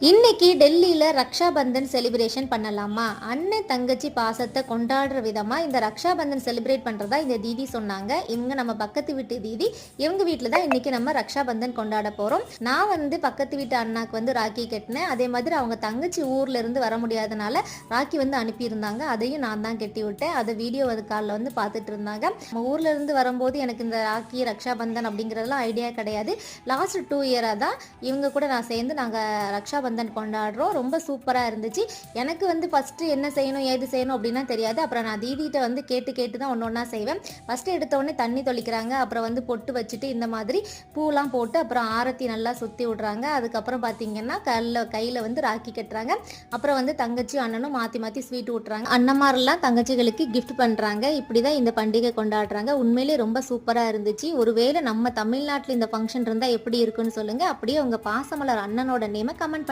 இன்னைக்கு டெல்லியில் ரக்ஷாபந்தன் செலிப்ரேஷன் பண்ணலாமா? அண்ணன் தங்கச்சி பாசத்தை கொண்டாடுற விதமாக இந்த ரக்ஷாபந்தன் செலிப்ரேட் பண்ணுறதா இந்த தீதி சொன்னாங்க. இவங்க நம்ம பக்கத்து வீட்டு தீதி. இவங்க வீட்டில் தான் இன்னைக்கு நம்ம ரக்ஷாபந்தன் கொண்டாட போகிறோம் நான் வந்து பக்கத்து வீட்டு அண்ணாக்கு வந்து ராக்கி கட்டினேன். அதே மாதிரி அவங்க தங்கச்சி ஊர்ல இருந்து வர முடியாதனால ராக்கி வந்து அனுப்பியிருந்தாங்க. அதையும் நான் தான் கட்டி விட்டேன். அதை வீடியோ அது காலில் வந்து பார்த்துட்டு இருந்தாங்க. நம்ம ஊர்ல இருந்து வரும்போது எனக்கு இந்த ராக்கி ரக்ஷாபந்தன் அப்படிங்கிறதுலாம் ஐடியா கிடையாது. லாஸ்ட் டூ இயராக தான் இவங்க கூட நான் சேர்ந்து நாங்கள் ரக்ஷாபந்தன் கொண்டாடுறோம். ரொம்ப சூப்பராக இருந்துச்சு. எனக்கு வந்து ஃபஸ்ட்டு என்ன செய்யணும் ஏது செய்யணும் அப்படின்னா தெரியாது. அப்புறம் நான் தீதிகிட்ட வந்து கேட்டு கேட்டு தான் ஒன்று ஒன்றா செய்வேன் ஃபஸ்ட்டு எடுத்தோடனே தண்ணி தொளிக்கிறாங்க. அப்புறம் வந்து பொட்டு வச்சுட்டு இந்த மாதிரி பூலாம் போட்டு அப்புறம் ஆரத்தி நல்லா சுற்றி விட்றாங்க. அதுக்கப்புறம் பார்த்தீங்கன்னா கல்ல கையில் வந்து ராக்கி கட்டுறாங்க. அப்புறம் வந்து தங்கச்சி அண்ணனும் மாற்றி மாற்றி ஸ்வீட் விட்றாங்க அண்ணமாரெல்லாம் தங்கச்சிகளுக்கு கிஃப்ட் பண்ணுறாங்க இப்படி தான் இந்த பண்டிகை கொண்டாடுறாங்க. உண்மையிலேயே ரொம்ப சூப்பராக இருந்துச்சு. ஒருவேளை நம்ம தமிழ்நாட்டில் இந்த ஃபங்க்ஷன் இருந்தால் எப்படி இருக்குன்னு சொல்லுங்கள் அப்படியே உங்கள் பாசமலர் அண்ணனோட நேமை கமெண்ட்